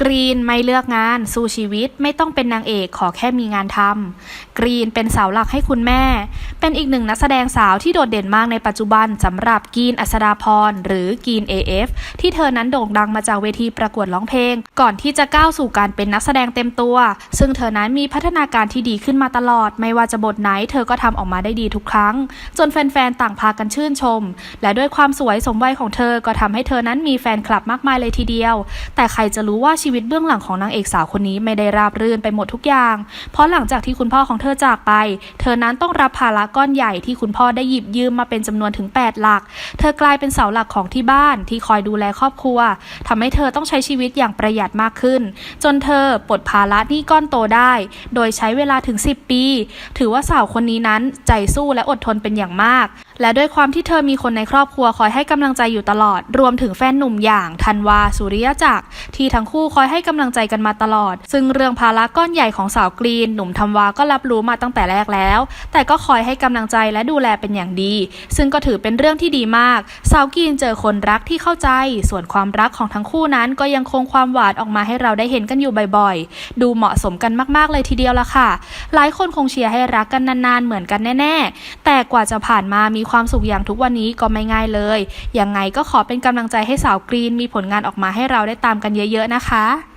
กรีนไม่เลือกงานสู้ชีวิตไม่ต้องเป็นนางเอกขอแค่มีงานทำกรีนเป็นเสาหลักให้คุณแม่ เป็นอีกหนึ่งนักแสดงสาวที่โดดเด่นมากในปัจจุบันสำหรับกรีนอัศดาพรหรือกรีน AF ที่เธอนั้นโด่งดังมาจากเวทีประกวดร้องเพลง ก่อนที่จะก้าวสู่การเป็นนักแสดงเต็มตัว ซึ่งเธอนั้นมีพัฒนาการที่ดีขึ้นมาตลอด ไม่ว่าจะบทไหน เธอก็ทำออกมาได้ดีทุกครั้ง จนแฟนๆต่างพากันชื่นชม และด้วยความสวยสมวัยของเธอก็ทำให้เธอนั้นมีแฟนคลับมากมายเลยทีเดียว แต่ใครจะรู้ว่าชีีวิตเบื้องหลังของนางเอกสาวคนนี้ไม่ได้ราบรื่นไปหมดทุกอย่าง เพราะหลังจากที่คุณพ่อของเธอจากไป เธอนั้นต้องรับภาระก้อนใหญ่ที่คุณพ่อได้หยิบยืมมาเป็นจำนวนถึง 8 หลัก เธอกลายเป็นเสาหลักของที่บ้านที่คอยดูแลครอบครัวทำให้เธอต้องใช้ชีวิตอย่างประหยัดมากขึ้น จนเธอปลดภาระหนี้ก้อนโตได้ โดยใช้เวลาถึง 10 ปี ถือว่าสาวคนนี้นั้นใจสู้และอดทนเป็นอย่างมาก และด้วยความที่เธอมีคนในครอบครัวคอยให้กำลังใจอยู่ตลอด รวมถึงแฟนหนุ่มอย่างธันวาสุริยจักรที่ทั้งคู่คอยให้กำลังใจกันมาตลอด ซึ่งเรื่องภาระก้อนใหญ่ของสาวกรีน หนุ่มธันวาก็รับรู้มาตั้งแต่แรกแล้ว แต่ก็คอยให้กำลังใจและดูแลเป็นอย่างดี ซึ่งก็ถือเป็นเรื่องที่ดีมาก สาวกรีนเจอคนรักที่เข้าใจ ส่วนความรักของทั้งคู่นั้นก็ยังคงความหวานออกมาให้เราได้เห็นกันอยู่บ่อยๆ ดูเหมาะสมกันมากๆเลยทีเดียวละค่ะ หลายคนคงเชียร์ให้รักกันนานๆเหมือนกันแน่ ๆ แต่กว่าจะผ่านมามีความสุขอย่างทุกวันนี้ก็ไม่ง่ายเลย ยังไงก็ขอเป็นกำลังใจให้สาวกรีนมีผลงานออกมาให้เราได้ตามกันเยอะๆนะคะ